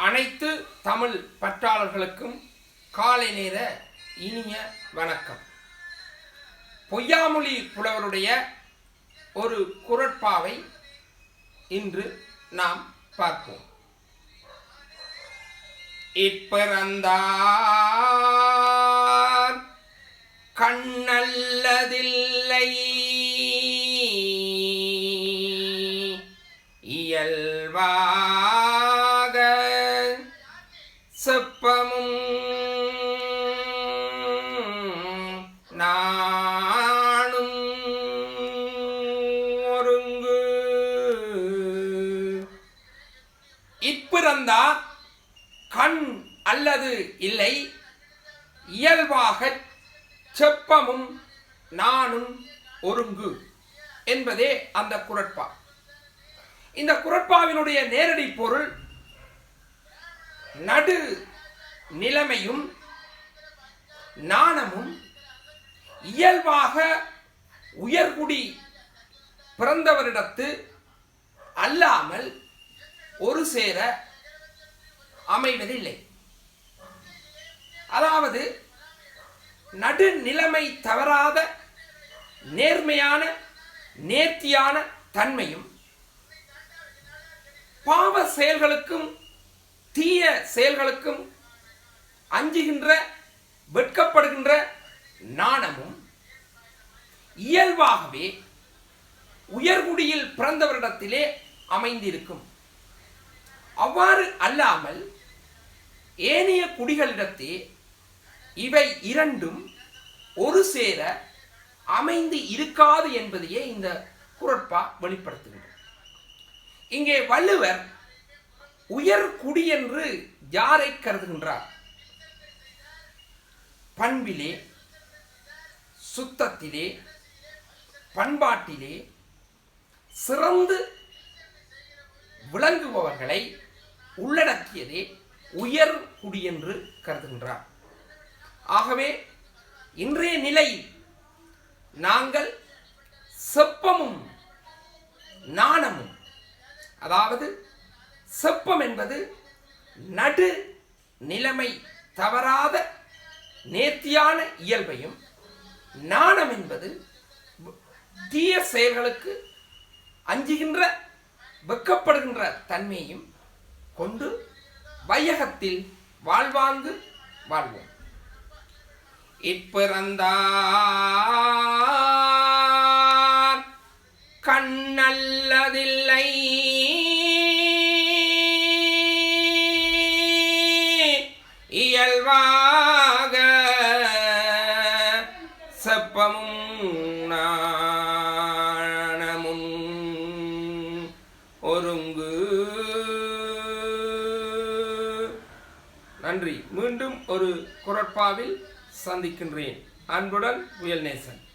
அனைத்து தமிழ் பற்றாளர்களுக்கும் காலை நேர இனிய வணக்கம். பொய்யாமொழி புலவருடைய ஒரு குரட்பாவை இன்று நாம் பார்ப்போம். இப்பிறந்தார் கண்ணல்லதில்லை. இயல்வா செப்பமும் நானும் ஒருங்கு. இப்பிறந்தா கண் அல்லது இல்லை இயல்பாக செப்பமும் நானும் ஒருங்கு என்பதே அந்த குரட்பா. இந்த குரட்பாவினுடைய நேரடி பொருள் நடு நிலைமையும் நாணமும் இயல்பாக உயர்குடி பிறந்தவரிடத்து அல்லாமல் ஒரு சேர அமைவதில்லை. அதாவது நடுநிலைமை தவறாத நேர்மையான நேர்த்தியான தன்மையும் பாவ செயல்களுக்கும் தீய செயல்களுக்கும் அஞ்சுகின்ற வெட்கப்படுகின்ற நாணமும் இயல்பாகவே உயர்குடியில் பிறந்தவரிடத்திலே அமைந்திருக்கும். அவ்வாறு அல்லாமல் ஏனைய குடிகளிடத்தே இவை இரண்டும் ஒரு சேர அமைந்து இருக்காது என்பதையே இந்த குரட்பா வெளிப்படுத்துகின்றது. இங்கே வள்ளுவர் உயர் குடி என்று யாரை கருதுகின்றார்? பண்பிலே சுத்தத்திலே பண்பாட்டிலே சிறந்து விளங்குபவர்களை உள்ளடக்கியதே உயர் குடி என்று கருதுகின்றார். ஆகவே இன்றைய நிலையில் நாங்கள் செப்பமும் நாணமும் அதாவது செப்பம் என்பது நடு நிலைமை தவறாத நேர்த்தியான இயல்பையும் நாணம் என்பது தீய செயல்களுக்கு அஞ்சுகின்ற வெக்கப்படுகின்ற தன்மையையும் கொண்டு வையகத்தில் வாழ்வாங்கு வாழ்வோம். இப்பிறந்தா செப்பமும் நாணமும் ஒருங்கு. நன்றி. மீண்டும் ஒரு குரட்பாவில் சந்திக்கின்றேன். அன்புடன் புயல் நேசன்.